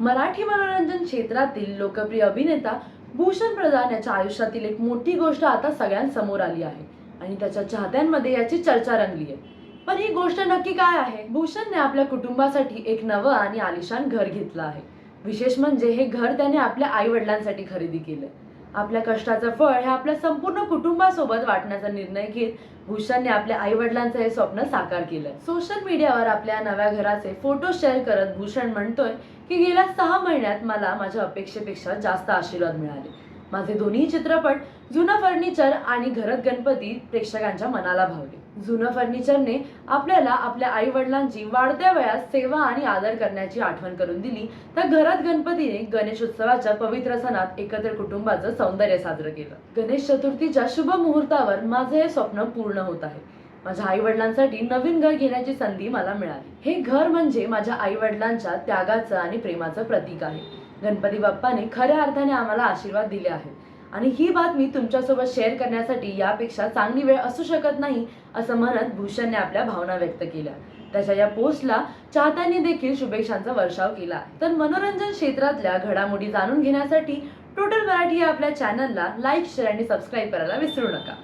मराठी मनोरंजन क्षेत्रातील लोकप्रिय अभिनेता भूषण प्रधान याच्या आयुष्यातील एक मोठी गोष्ट आता सगळ्यांसमोर आली आहे. आणि त्याच्या चाहत्यांमध्ये याची चर्चा रंगली आहे पण ही गोष्ट नक्की काय आहे? भूषणने आपल्या कुटुंबासाठी एक नवं आणि आलिशान घर घेतलं आहे. विशेष म्हणजे हे घर त्याने आपल्या आई वडिलांसाठी खरेदी केलं. आपल्या कष्टाचं फळ हे आपल्या संपूर्ण कुटुंबासोबत वाटण्याचा निर्णय घेत भूषणने आपल्या आई वडिलांचं हे स्वप्न साकार केलंय सोशल मीडियावर आपल्या नव्या घराचे फोटो शेअर करत भूषण म्हणतोय की गेल्या सहा महिन्यात मला माझ्या अपेक्षेपेक्षा जास्त आशीर्वाद मिळाले. माझे दोन्ही चित्रपट जुनं फर्निचर आणि घरत गणपती प्रेक्षकांच्या मनाला भावले. जुनं फर्निचरने आपल्याला आपल्या आई वडिलांची वाढत्या वयात सेवा आणि आदर करण्याची आठवण करून दिली. तर घरात गणपतीने गणेश उत्सवाच्या पवित्र सणात एकत्र कुटुंबाचं सौंदर्य साजरं केलं. गणेश चतुर्थीच्या शुभ मुहूर्तावर माझं हे स्वप्न पूर्ण होत आहे. माझ्या आई वडिलांसाठी नवीन घर घेण्याची संधी मला मिळाली. हे घर म्हणजे माझ्या आई वडिलांच्या त्यागाचं आणि प्रेमाचं प्रतीक आहे. गणपती बाप्पाने खऱ्या अर्थाने आम्हाला आशीर्वाद दिले आहेत. आणि ही बातमी तुमच्यासोबत शेअर करण्यासाठी यापेक्षा चांगली वेळ असू शकत नाही असं म्हणत भूषणने आपल्या भावना व्यक्त केल्या. त्याच्या या पोस्टला चाहत्यांनी देखील शुभेच्छांचा वर्षाव केला तर मनोरंजन क्षेत्रातल्या घडामोडी जाणून घेण्यासाठी टोटल मराठी या आपल्या चॅनलला लाईक शेअर आणि सबस्क्राईब करायला विसरू नका.